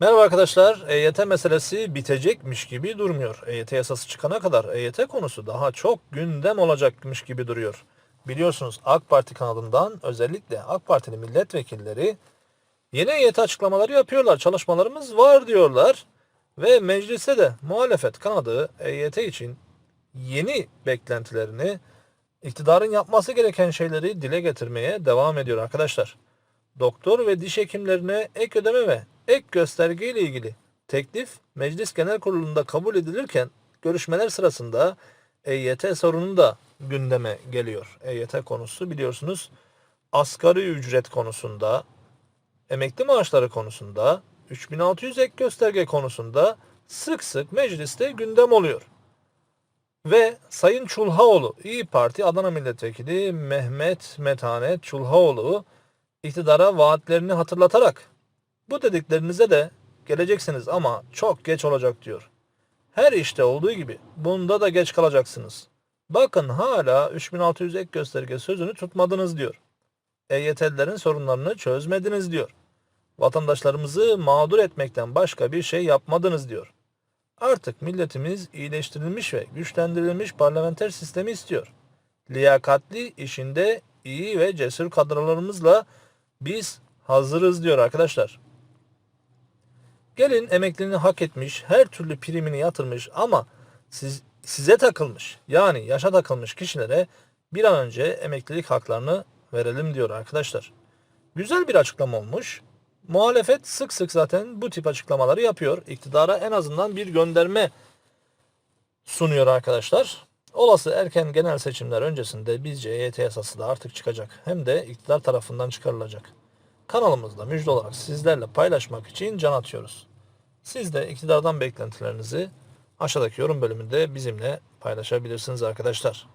Merhaba arkadaşlar. EYT meselesi bitecekmiş gibi durmuyor. EYT yasası çıkana kadar EYT konusu daha çok gündem olacakmış gibi duruyor. Biliyorsunuz AK Parti kanadından özellikle AK Partili milletvekilleri yeni EYT açıklamaları yapıyorlar. Çalışmalarımız var diyorlar. Ve mecliste de muhalefet kanadı EYT için yeni beklentilerini, iktidarın yapması gereken şeyleri dile getirmeye devam ediyor arkadaşlar doktor ve diş hekimlerine ek ödeme ve ek gösterge ile ilgili teklif Meclis Genel Kurulu'nda kabul edilirken görüşmeler sırasında EYT sorunu da gündeme geliyor. EYT konusu biliyorsunuz asgari ücret konusunda, emekli maaşları konusunda, 3600 ek gösterge konusunda sık sık mecliste gündem oluyor. Ve Sayın Çulhaoğlu, İyi Parti Adana Milletvekili Mehmet Metanet Çulhaoğlu iktidara vaatlerini hatırlatarak bu dediklerinize de geleceksiniz ama çok geç olacak diyor. Her işte olduğu gibi bunda da geç kalacaksınız. Bakın hala 3600 ek gösterge sözünü tutmadınız diyor. EYT'lilerin sorunlarını çözmediniz diyor. Vatandaşlarımızı mağdur etmekten başka bir şey yapmadınız diyor. Artık milletimiz iyileştirilmiş ve güçlendirilmiş parlamenter sistemi istiyor. Liyakatli işinde iyi ve cesur kadrolarımızla biz hazırız diyor arkadaşlar. Gelin emekliliğini hak etmiş, her türlü primini yatırmış ama siz, size takılmış yani yaşa takılmış kişilere bir an önce emeklilik haklarını verelim diyor arkadaşlar. Güzel bir açıklama olmuş. Muhalefet sık sık zaten bu tip açıklamaları yapıyor. İktidara en azından bir gönderme sunuyor arkadaşlar. Olası erken genel seçimler öncesinde bizce EYT yasası da artık çıkacak. Hem de iktidar tarafından çıkarılacak. Kanalımızda müjde olarak sizlerle paylaşmak için can atıyoruz. Siz de iktidardan beklentilerinizi aşağıdaki yorum bölümünde bizimle paylaşabilirsiniz arkadaşlar.